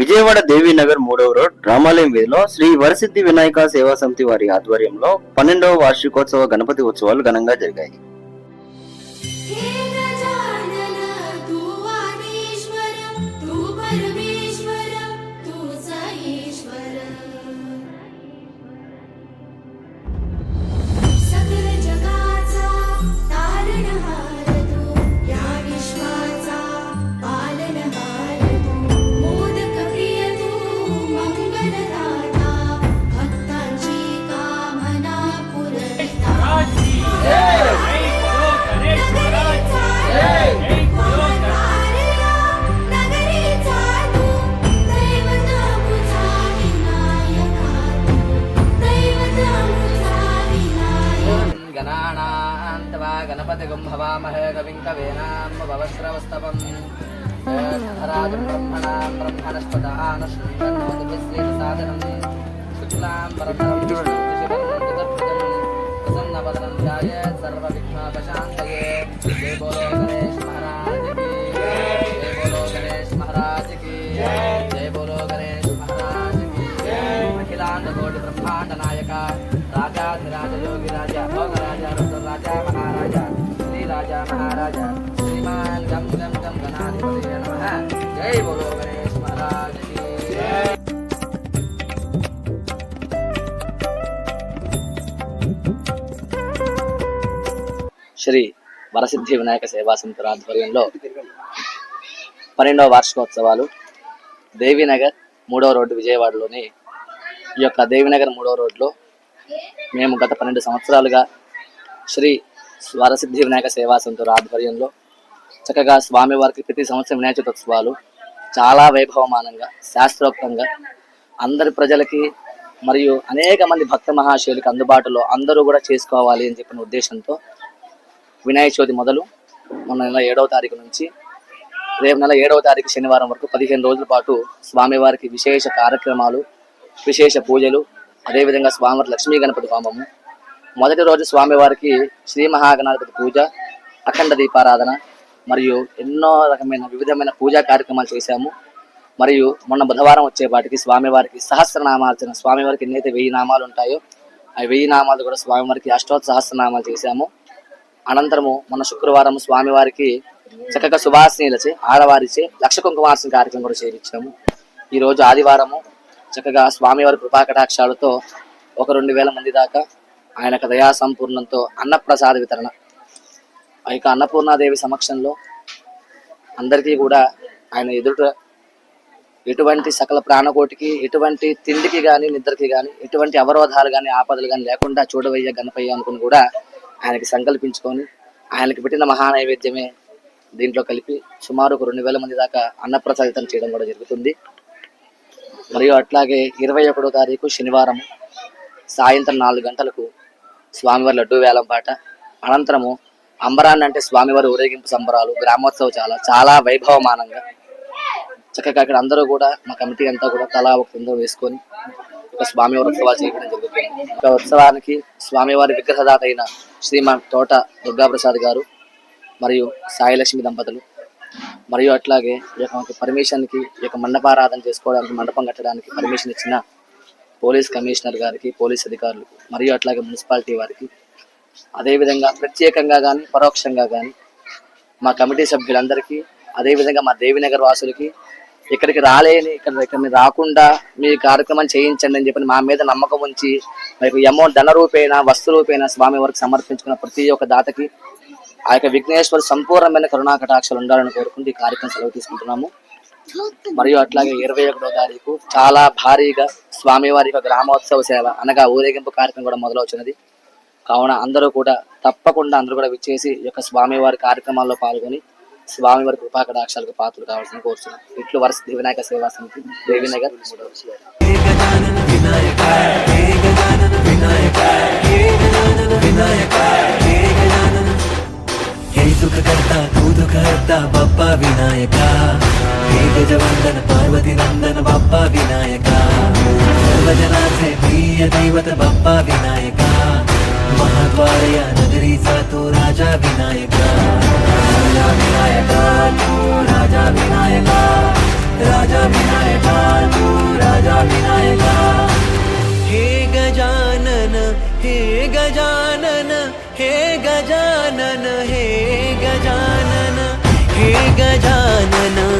విజయవాడ దేవీనగర్ మూడవ రోడ్ రామాలయం వీధిలో శ్రీ వరసిద్ధి వినాయక సేవా సమితి వారి ఆధ్వర్యంలో పన్నెండవ వార్షికోత్సవ గణపతి ఉత్సవాలు ఘనంగా జరిగాయి. भवामहे कविं कवीनामुपवस्रवस्तवम् राजं ब्रह्मणां ब्रह्मणस्पतः नश्रीतसादनम् शुक्लां वरदं विष्णुं शिवं चतुर्भुजं प्रसन्नवदनं ध्यायेत् सर्वविघ्नोपशान्तये जय बोलो गणेश महाराज की जय बोलो गणेश महाराज की जय बोलो गणेश महाराज की अखिलांड कोटि ब्रह्मांड नायक राजाधिराज योगी राजा भोगराजा रुद्रराजा महाराजा శ్రీ వరసిద్ధి వినాయక సేవా సంతుల ఆధ్వర్యంలో పన్నెండవ వార్షికోత్సవాలు దేవీనగర్ మూడవ రోడ్డు విజయవాడలోని ఈ యొక్క దేవీనగర్ మూడవ రోడ్లో మేము గత పన్నెండు సంవత్సరాలుగా శ్రీ స్వరసిద్ధి వినాయక సేవా సమితి ఆధ్వర్యంలో చక్కగా స్వామివారికి ప్రతి సంవత్సరం వినాయక చతుత్సవాలు చాలా వైభవమానంగా శాస్త్రోక్తంగా అందరి ప్రజలకి మరియు అనేక మంది భక్త మహాశయులకి అందుబాటులో అందరూ కూడా చేసుకోవాలి అని చెప్పిన ఉద్దేశంతో వినాయక చవితి మొదలు మొన్న నెల ఏడవ తారీఖు నుంచి రేపు నెల ఏడవ తారీఖు శనివారం వరకు పదిహేను రోజుల పాటు స్వామివారికి విశేష కార్యక్రమాలు విశేష పూజలు అదేవిధంగా స్వామివారి లక్ష్మీ గణపతి హోమము మొదటి రోజు స్వామివారికి శ్రీ మహాగణాధిపతి పూజ అఖండ దీపారాధన మరియు ఎన్నో రకమైన వివిధమైన పూజా కార్యక్రమాలు చేశాము. మరియు మొన్న బుధవారం వచ్చేపాటికి స్వామివారికి సహస్రనామార్చన స్వామివారికి ఎన్నైతే వెయ్యి నామాలు ఉంటాయో ఆ వెయ్యి నామాలు కూడా స్వామివారికి అష్టోత్ సహస్రనామాలు చేశాము. అనంతరము మొన్న శుక్రవారం స్వామివారికి చక్కగా సుభాషిణీలచే ఆడవారిచే లక్ష కుంకుమార్చన కార్యక్రమం కూడా చేయించాము ఈరోజు ఆదివారము చక్కగా స్వామివారి కృపాకటాక్షాలతో ఒక రెండు వేల మంది దాకా ఆయన దయా సంపూర్ణంతో అన్నప్రసాద వితరణ. ఆ యొక్క అన్నపూర్ణాదేవి సమక్షంలో అందరికీ కూడా ఆయన ఎదుట ఎటువంటి సకల ప్రాణకోటికి ఎటువంటి తిండికి కానీ నిద్రకి కానీ ఎటువంటి అవరోధాలు కానీ ఆపదలు కానీ లేకుండా చూడవయ్య గణపయ్య అనుకుని కూడా ఆయనకి సంకల్పించుకొని ఆయనకి పెట్టిన మహా నైవేద్యమే దీంట్లో కలిపి సుమారు ఒక రెండు వేల మంది దాకా అన్నప్రసాదితం చేయడం కూడా జరుగుతుంది. మరియు అట్లాగే ఇరవై ఒకటో తారీఖు శనివారం సాయంత్రం నాలుగు గంటలకు స్వామివారి లడ్డూ వేలం పాట. అనంతరము అంబరాన్ని అంటే స్వామివారి ఊరేగింపు సంబరాలు గ్రామోత్సవం చాలా చాలా వైభవమానంగా. చక్కగా అక్కడ అందరూ కూడా మా కమిటీ అంతా కూడా తలా ఒక కింద వేసుకొని ఒక స్వామివారి ఉత్సవాలు చేయడం జరుగుతుంది. ఒక ఉత్సవానికి స్వామివారి విగ్రహదాత అయిన శ్రీమాన్ తోట దుర్గాప్రసాద్ గారు మరియు సాయిలక్ష్మి దంపతులు. మరియు అట్లాగే ఈ యొక్క పర్మిషన్కి ఈ యొక్క మండపారాధన చేసుకోవడానికి మండపం కట్టడానికి పర్మిషన్ ఇచ్చిన పోలీస్ కమిషనర్ గారికి పోలీస్ అధికారులు మరియు అట్లాగే మున్సిపాలిటీ వారికి. అదేవిధంగా ప్రత్యేకంగా కానీ పరోక్షంగా కానీ మా కమిటీ సభ్యులందరికీ అదేవిధంగా మా దేవినగర్ వాసులకి ఇక్కడికి రాలేని ఇక్కడ ఇక్కడ మీరు రాకుండా మీ కార్యక్రమం చేయించండి అని చెప్పి మా మీద నమ్మకం ఉంచి మరి అమౌంట్ ధన రూపేణ వస్తు రూపేణ స్వామి వారికి సమర్పించుకున్న ప్రతి ఒక్క దాతకి ఆ యొక్క విఘ్నేశ్వర సంపూర్ణమైన కరుణా కటాక్షలు ఉండాలని కోరుకుంటూ ఈ కార్యక్రమం సెలవు తీసుకుంటున్నాము. మరియు అట్లాగే ఇరవై ఒకటో తారీఖు చాలా భారీగా స్వామివారి యొక్క గ్రామోత్సవ సేవ అనగా ఊరేగింపు కార్యక్రమం కూడా మొదలవుతున్నది కావున అందరూ కూడా తప్పకుండా అందరూ కూడా విచ్చేసి ఈ యొక్క స్వామివారి కార్యక్రమాల్లో పాల్గొని స్వామివారి కృపాకటాక్షాలకు పాత్రలు కావాల్సిన కోరుతున్నాం ఇట్లు వరుస దేవినాయక సేవా సమితి దేవినగర్. మూడవ करता बाप्पा विनायका हे गजवंदन पार्वती नंदन बाप्पा विनायका सर्वजनाचे प्रिय दैवत बाप्पा विनायका नगरी सा तो राजा विनायका राजा विनायका तू राजा विनायका राजा विनायका तू राजा विनायका हे गजानन हे गजानन हे गजानन हे गजान when I'm